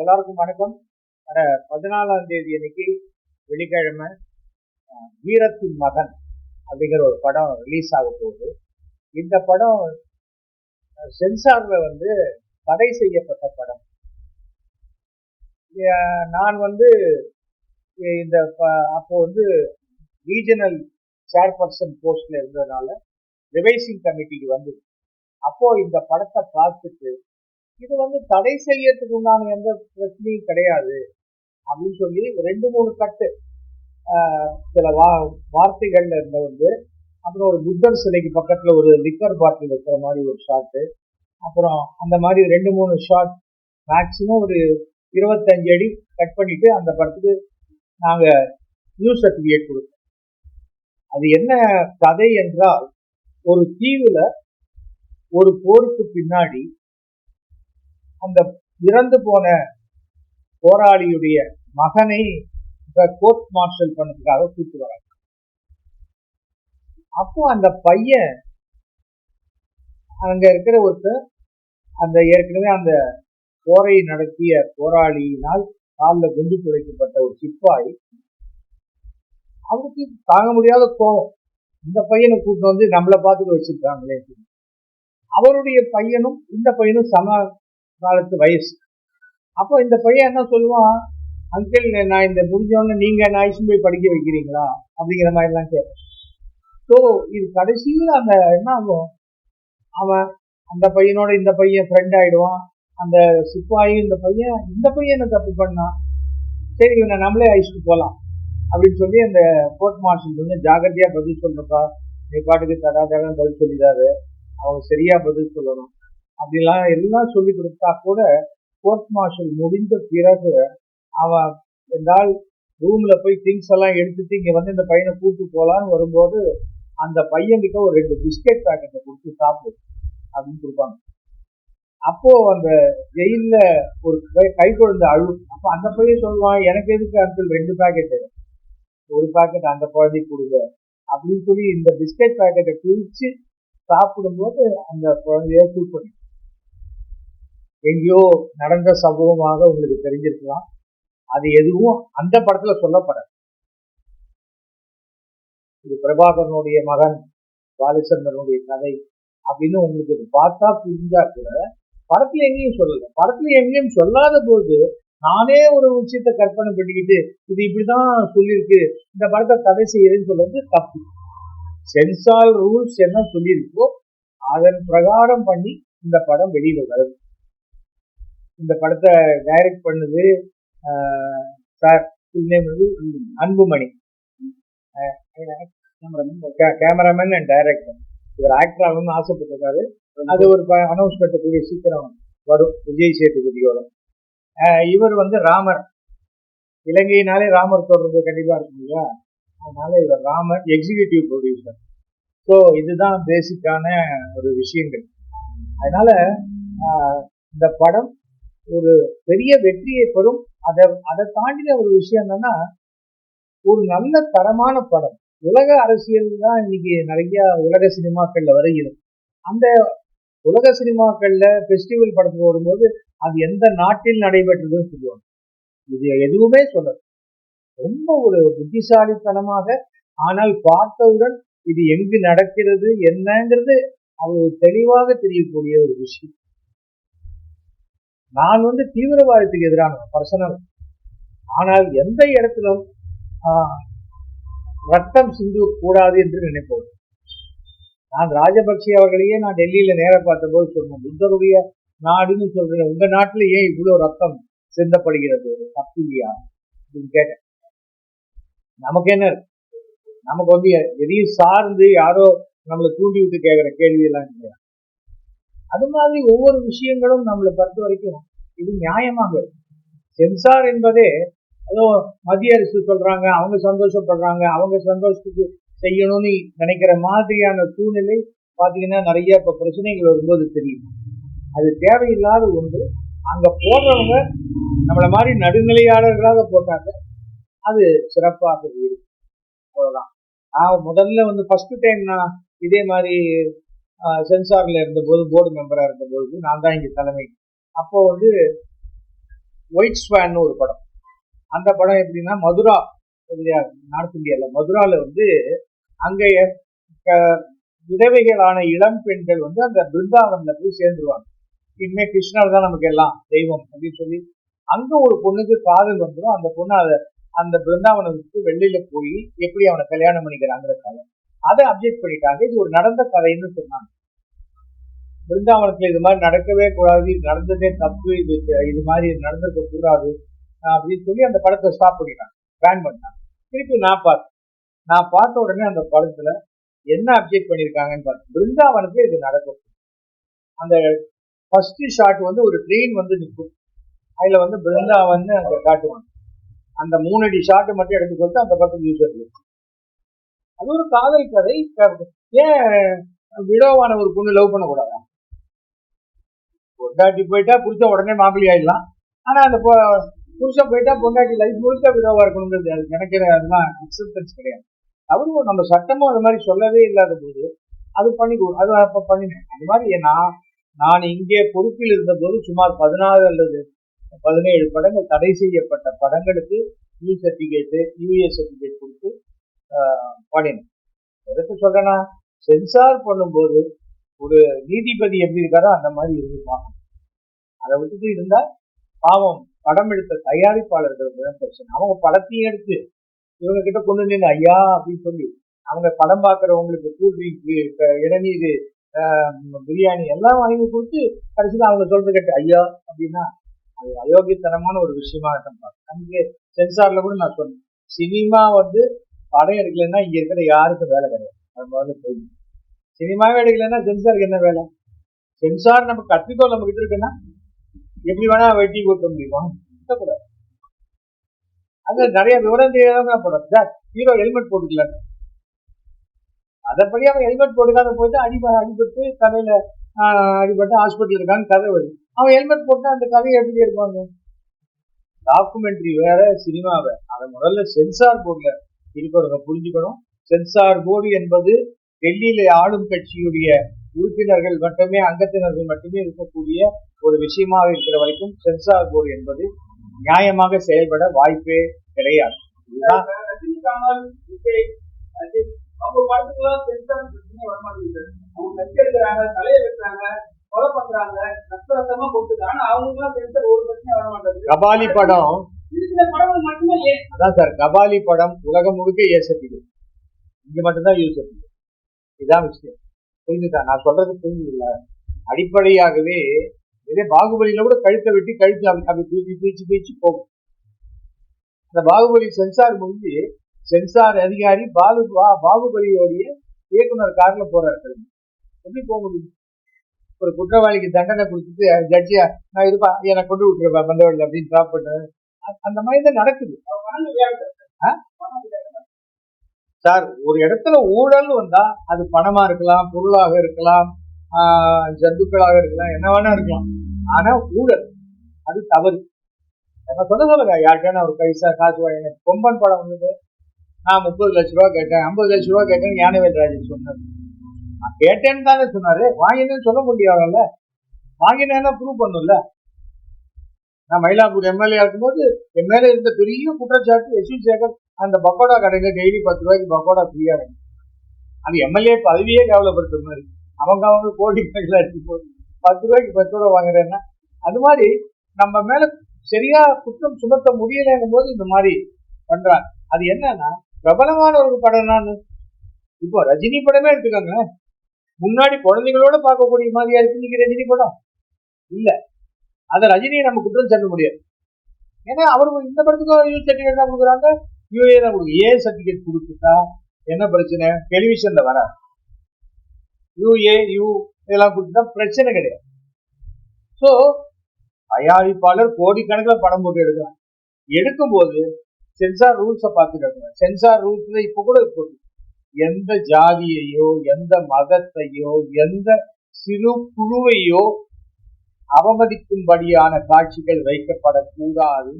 எல்லாருக்கும் வணக்கம். வர பதினாலாம் தேதி அன்னைக்கு வெள்ளிக்கிழமை வீரத்தின் மகன் அப்படிங்கிற ஒரு படம் ரிலீஸ் ஆக போகுது. இந்த படம் சென்சாரில் சென்சார்ல வந்து தடை செய்யப்பட்ட படம். நான் வந்து இந்த ப- அப்போ வந்து ரீஜனல் சேர்பர்சன் போஸ்ட்ல இருந்ததுனால ரிவைசிங் கமிட்டிக்கு வந்து அப்போ இந்த படத்தை பார்த்துட்டு இது வந்து தடை செய்யறதுக்கு உண்டான எந்த பிரச்சனையும் கிடையாது. அப்படின்னு சொல்லி ரெண்டு மூணு கட்டு சில வா வார்த்தைகள்ல இருந்த வந்து அப்புறம் ஒரு புத்தர் சிலைக்கு பக்கத்துல ஒரு லிக்கர் பாட்டில் இருக்கிற மாதிரி ஒரு ஷாட்டு அப்புறம் அந்த மாதிரி ரெண்டு மூணு ஷாட் மேக்சிமம் ஒரு இருபத்தஞ்சு அடி கட் பண்ணிட்டு அந்த படத்துக்கு நாங்க நியூ சர்டிபிகேட் கொடுத்தோம். அது என்ன கதை என்றால் ஒரு தீவுல ஒரு போருக்கு பின்னாடி அந்த இறந்து போன போராளியுடைய மகனை கோர்ட் மார்ஷல் பண்ணதுக்காக கூட்டு வராங்க அப்போ அந்த பையன் அங்க இருக்கிற ஒருத்தர் அந்த ஏற்கனவே அந்த போரை நடத்திய போராளியினால் காலில் குண்டு துடைக்கப்பட்ட ஒரு சிப்பாய் அவருக்கு தாங்க முடியாத கோபம். இந்த பையனை கூட்டு வந்து நம்மளை பார்த்துட்டு வச்சிருக்காங்களே அவருடைய பையனும் இந்த பையனும் சம காலத்து வயசு. அப்போ இந்த பையன் என்ன சொல்லுவான்? அங்கிள் நான் இந்த முடிஞ்சோடனே நீங்க நான் போய் படிக்க வைக்கிறீங்களா? அப்படிங்கிற மாதிரிலாம் கேட்பேன். ஸோ இது கடைசியில் அந்த என்ன ஆகும்? அவன் அந்த பையனோட இந்த பையன் ஃப்ரெண்ட் ஆயிடுவான். அந்த சிப்பாயி இந்த பையன் இந்த பையன் என்ன தப்பு பண்ணான் சரி இவனை நம்மளே அழிச்சுட்டு போகலாம் அப்படின்னு சொல்லி அந்த கோர்ட் மார்ஷல் கொஞ்சம் ஜாகிரதையாக பதில் சொல்றப்பா. நீ பாட்டுக்கு தடா தடா பதில் சொல்லிடாரு அவங்க சரியா பதில் சொல்லணும். அப்படிலாம் எல்லாம் சொல்லி கொடுத்தா கூட கோர்ட் மார்ஷல் முடிந்த பிறகு அவன் என்றால் ரூம்ல போய் திங்ஸ் எல்லாம் எடுத்துட்டு இங்க வந்து இந்த பையனை கூட்டு போலான்னு வரும்போது அந்த பையன்கிட்ட ஒரு ரெண்டு பிஸ்கெட் பாக்கெட்டை கொடுத்து சாப்பிடு அப்படின்னு கொடுப்பாங்க. அப்போ அந்த ஜெயில ஒரு கை- கை குழந்தை அழு அப்போ அந்த பையன் சொல்லுவான் எனக்கு எதுக்கு அங்கிள் ரெண்டு பாக்கெட் ஒரு பாக்கெட் அந்த குழந்தைக்கு கொடுங்க. அப்படின்னு சொல்லி இந்த பிஸ்கெட் பாக்கெட்டை பிரிச்சு சாப்பிடும்போது அந்த குழந்தைய தூக்கணும் எங்கேயோ நடந்த சம்பவமாக உங்களுக்கு தெரிஞ்சிருக்கலாம். அது எதுவும் அந்த படத்துல சொல்லப்படாது. இது பிரபாகரனுடைய மகன் பாலச்சந்திரனுடைய கதை அப்படின்னு உங்களுக்கு இது பார்த்தா புரிஞ்சா கூட படத்துல எங்கேயும் சொல்லல. படத்துல எங்கேயும் சொல்லாத போது நானே ஒரு விஷயத்தை கற்பனை பண்ணிக்கிட்டு இது இப்படிதான் சொல்லியிருக்கு இந்த படத்தை தடை செய்யறேன்னு சொல்றது தப்பு. சென்சார் ரூல்ஸ் என்ன சொல்லியிருக்கோ அதன் பிரகாரம் பண்ணி இந்த படம் வெளியில வருது இந்த படத்தை டைரக்ட் பண்ணது சார் நேம் வந்து அன்புமணி. கேமராமேன் அண்ட் டைரக்டர் இவர் ஆக்டர் ஆகணும்னு ஆசைப்பட்டிருக்காரு. அது ஒரு அனௌன்ஸ்மெண்ட் கூடிய சீக்கிரம் வரும். விஜய் சேதுபதியோட. இவர் வந்து ராமர். இலங்கையினாலே ராமர் தொடர்பு கண்டிப்பாக இருக்கும் இல்லையா? அதனால இவர் ராமர் எக்ஸிகியூட்டிவ் ப்ரொடியூசர் ஸோ இதுதான் பேசிக்கான ஒரு விஷயங்கள். அதனால இந்த படம் ஒரு பெரிய வெற்றியை பெறும். அதை அதை தாண்டின ஒரு விஷயம் என்னன்னா ஒரு நல்ல தரமான படம். உலக அரசியல் தான் இன்னைக்கு நிறைய உலக சினிமாக்கள்ல வருகிறது. அந்த உலக சினிமாக்கள்ல ஃபெஸ்டிவல் படத்துக்கு வரும்போது அது எந்த நாட்டில் நடைபெற்றதுன்னு சொல்லுவாங்க. இது எதுவுமே சொல்லல. ரொம்ப ஒரு புத்திசாலித்தனமாக ஆனால் பார்த்தவுடன் இது எங்கு நடக்கிறது என்னங்கிறது அது தெளிவாக தெரியக்கூடிய ஒரு விஷயம். நான் வந்து தீவிரவாதத்துக்கு எதிரான பர்சனல். ஆனால் எந்த இடத்திலும் ஆஹ், ரத்தம் சிந்து கூடாது என்று நினைப்போம். நான் ராஜபக்சே அவர்களையே நான் டெல்லியில நேர பார்த்தபோது சொன்னேன். புத்தருடைய நாடுன்னு சொல்றேன். உங்க நாட்டுல ஏன் இவ்வளவு ரத்தம் சிந்தப்படுகிறது? தப்பு இல்லையா? அப்படின்னு கேட்டேன். நமக்கு என்ன? நமக்கு வந்து எதையும் சார்ந்து யாரோ நம்மளை தூண்டி விட்டு கேட்கிற கேள்வி எல்லாம் இல்லையா? அது மாதிரி ஒவ்வொரு விஷயங்களும் நம்மளை பொறுத்த வரைக்கும் இது நியாயமாக இருக்கு. சென்சார் என்பதே ஏதோ மத்திய அரசு சொல்றாங்க அவங்க சந்தோஷப்படுறாங்க அவங்க சந்தோஷத்துக்கு செய்யணும்னு நினைக்கிற மாதிரியான சூழ்நிலை பாத்தீங்கன்னா நிறைய இப்ப பிரச்சனைகள் வரும்போது தெரியும் அது தேவையில்லாத ஒன்று. அங்க போடுறவங்க நம்மள மாதிரி நடுநிலையாளர்களாக போட்டாங்க. அது சிறப்பாக இருக்கும் அவ்வளவுதான். நான் முதல்ல வந்து ஃபர்ஸ்ட் டைம் நான் இதே மாதிரி சென்சார்ல இருந்தபோது போர்டு மெம்பரா இருந்தபோது நான் தான் இங்க தலைமை. அப்போ வந்து ஒயிட் ஸ்வான்னு ஒரு படம். அந்த படம் எப்படின்னா மதுரா இல்லையா நார்த் இந்தியாவில் மதுராவில் வந்து அங்கே விதவைகளான இளம் பெண்கள் வந்து அந்த பிருந்தாவனில் போய் சேர்ந்துருவாங்க. இனிமே கிருஷ்ணர் தான் நமக்கு எல்லாம் தெய்வம் அப்படின்னு சொல்லி அங்கே ஒரு பொண்ணுக்கு காதல் வந்துடும் அந்த பொண்ணு அதை அந்த பிருந்தாவனை விட்டு வெளியில போய் எப்படி அவனை கல்யாணம் பண்ணிக்கிறாங்கிற காலம் அதை அப்டேட் பண்ணிட்டாங்க. இது ஒரு நடந்த கதைன்னு சொன்னாங்க. பிருந்தாவனத்துல இது மாதிரி நடக்கவே கூடாது இது நடந்ததே தப்பு இது இது மாதிரி நடந்திருக்க கூடாது அப்படின்னு சொல்லி அந்த படத்தை ஸ்டாப் பண்ணிட்டாங்க. பேன் பண்ணாங்க திருப்பி நான் பார்த்தேன் நான் பார்த்த உடனே அந்த படத்துல என்ன அப்டேட் பண்ணியிருக்காங்கன்னு பார்த்தேன் பிருந்தாவனத்துல இது நடக்கும். அந்த ஃபர்ஸ்ட் ஷாட் வந்து ஒரு ட்ரெயின் வந்து நிற்கும் அதுல வந்து பிருந்தாவன் அங்க காட்டுவாங்க அந்த மூணு அடி ஷாட் மட்டும் எடுத்து கொடுத்து அந்த பக்கம் யூசர் அது ஒரு காதல் கதை ஏன் விடோவான ஒரு பொண்ணு லவ் பண்ணக்கூடாதா? பொண்டாட்டி போயிட்டா புரிச்ச உடனே மாப்பிள்ளை ஆயிடலாம். ஆனா அந்த புருஷன் போயிட்டா பொண்டாட்டி லைஃப் முழுக்க விடோவா இருக்கணுங்கிறது அது எனக்கு அதெல்லாம் அக்செப்டன்ஸ் கிடையாது. அவரும் நம்ம சட்டமும் அது மாதிரி சொல்லவே இல்லாத போது அது பண்ணி கொடு- அது அப்ப பண்ணினேன். அது மாதிரி நான் நான் இங்கே பொறுப்பில் இருந்தபோது சுமார் பதினாறு அல்லது பதினேழு படங்கள் தடை செய்யப்பட்ட படங்களுக்கு இ சர்டிஃபிகேட்டு யூஏ சர்டிஃபிகேட் கொடுத்து ஆஹ், பண்ணினேன் எதுக்கு சொல்றேன்னா சென்சார் பண்ணும்போது ஒரு நீதிபதி எப்படி இருக்காரோ அந்த மாதிரி இருந்துப்பாங்க அதை விட்டுட்டு இருந்தா பாவம் படம் எடுத்த தயாரிப்பாளர்களுக்கு தான் பிரச்சனை. அவங்க படத்தையும் எடுத்து இவங்க கிட்ட கொண்டு நின்று ஐயா அப்படின்னு சொல்லி அவங்க படம் பார்க்குறவங்களுக்கு கூல் ட்ரிங்க் இளநீர் பிரியாணி எல்லாம் வாங்கி கொடுத்து கடைசியில் அவங்க சொல்றது கேட்டு ஐயா அப்படின்னா அது அயோக்கியத்தனமான ஒரு விஷயமா தான் பார்க்கணும் அங்கே சென்சார்ல கூட நான் சொன்னேன். சினிமா வந்து படம் எடுக்கலைன்னா இங்க இருக்கிற யாருக்கும் வேலை கிடையாது? அது முதல்ல தெரியும் சினிமாவே எடுக்கலன்னா சென்சாருக்கு என்ன வேலை? சென்சார் நம்ம கத்திக்கோ நம்ம கிட்ட இருக்குன்னா எப்படி வேணா வெட்டி கொடுக்க முடியுமா? கூடாது அது நிறைய விவரம் தெரியாதவங்க போடுறது சார் ஹீரோ ஹெல்மெட் போட்டுக்கல அதன்படி அவன் ஹெல்மெட் போட்டுக்காத போயிட்டு அடி அடிபட்டு கதையில அடிபட்டு ஹாஸ்பிட்டல் இருக்கான்னு கதை வருது. அவன் ஹெல்மெட் போட்டா அந்த கதையை எப்படி இருப்பாங்க டாக்குமெண்ட்ரி வேற சினிமா வேற. அதை முதல்ல சென்சார் போடல. இருக்கிறவங்க புரிஞ்சுக்கணும். சென்சார் போர்டு என்பது டெல்லியில ஆளும் கட்சியுடைய உறுப்பினர்கள் மட்டுமே அங்கத்தினர்கள் மட்டுமே இருக்கக்கூடிய ஒரு விஷயமாக இருக்கிற வரைக்கும் சென்சார் போர்டு என்பது நியாயமாக செயல்பட வாய்ப்பே கிடையாது. அவங்க படத்துக்குலாம் சென்சார் பிரச்சனை வரமாட்டேங்குது. அவங்க நடிச்சிருக்கிறாங்க தலையை வெட்டுறாங்க கொலை பண்றாங்க ரத்த ரத்தமா கொட்டுது. ஆனா அவங்களுக்குலாம் சென்சார் ஒரு பிரச்சனை வர மாட்டேங்குது கபாலி படம் அதான் சார் கபாலி படம் உலகம் முழுக்க ஏசப்பிது. இங்க மட்டும்தான் யூஸ் பண்ணுது இதுதான் விஷயம். புரிஞ்சுதா நான் சொல்றது புரிஞ்சுல அடிப்படையாகவே இதே பாகுபலியில கூட கழுத்தை வெட்டி கழுத்து அப்படி பீச்சு தூக்கி பீச்சு பீச்சு போகும். அந்த பாகுபலி சென்சார் முடிஞ்சு சென்சார் அதிகாரி பாலு பாகுபலியோடைய இயக்குனர் கார்ல போறாரு எப்படி போக முடியும்? ஒரு குற்றவாளிக்கு தண்டனை கொடுத்துட்டு ஜட்ஜியா நான் இருப்பா என்னை கொண்டு விட்டுருப்பா பந்தவாளி அப்படின்னு ட்ராப் பண்ண. அந்த மாதிரி தான் நடக்குது. சார் ஒரு இடத்துல ஊழல் வந்தா அது பணமா இருக்கலாம் பொருளாக இருக்கலாம் ஜந்துக்களாக இருக்கலாம் என்ன வேணா இருக்கலாம். ஆனா ஊழல் அது தவறு. என்ன சொல்ல சொல்லுங்க யார்கிட்ட ஒரு பைசா காசு வாங்கினேன் கொம்பன் படம் வந்தது. நான் முப்பது லட்ச ரூபா கேட்டேன் ஐம்பது லட்ச ரூபா கேட்டேன் ஞானவேல் ராஜன் சொன்னார். நான் கேட்டேன்னு தானே சொன்னாரு வாங்கினேன்னு சொல்ல முடியாதுல்ல. வாங்கினேன்னா ப்ரூவ் பண்ணும்ல. நான் மயிலாப்பூர் எம்எல்ஏ இருக்கும்போது என் மேல இருந்த பெரிய குற்றச்சாட்டு எஸ் சேகர் அந்த பக்கோடா கடைங்க டெய்லி பத்து ரூபாய்க்கு பக்கோடா ஃப்ரீயா இருக்கு அது எம்எல்ஏ பதவியே கேவலப்படுத்துற மாதிரி. அவங்க அவங்க கோடி கணக்கில் எடுத்து போது பத்து ரூபாய்க்கு பத்து ரூபா வாங்குறேன்னா அது மாதிரி நம்ம மேல சரியா குற்றம் சுமத்த முடியலைங்கும் போது இந்த மாதிரி பண்றாங்க. அது என்னன்னா பிரபலமான ஒரு படம் நான் இப்போ ரஜினி படமே எடுத்துக்கோங்க. முன்னாடி குழந்தைங்களோட பார்க்கக்கூடிய மாதிரியா இருக்கு இன்னைக்கு ரஜினி படம்? இல்லை. அந்த ரஜினியை நம்ம குற்றம் சொல்ல முடியாது. ஏன்னா அவருக்கு இந்த படத்துக்கும் யூ சர்டிஃபிகேட் தான் கொடுக்குறாங்க. யூஏ தான் கொடுக்கு ஏ சர்டிஃபிகேட் கொடுத்துட்டா என்ன பிரச்சனை? டெலிவிஷன்ல வர யூஏ யூ இதெல்லாம் கொடுத்துட்டா பிரச்சனை கிடையாது. ஸோ தயாரிப்பாளர் கோடிக்கணக்கில் படம் போட்டு எடுக்கிறான் எடுக்கும்போது சென்சார் ரூல்ஸை பார்த்துட்டு சென்சார் ரூல்ஸ்ல இப்போ கூட இப்போ எந்த ஜாதியையோ எந்த மதத்தையோ எந்த சிறு குழுவையோ அவமதிக்கும்படியான காட்சிகள் வைக்கப்படக்கூடாது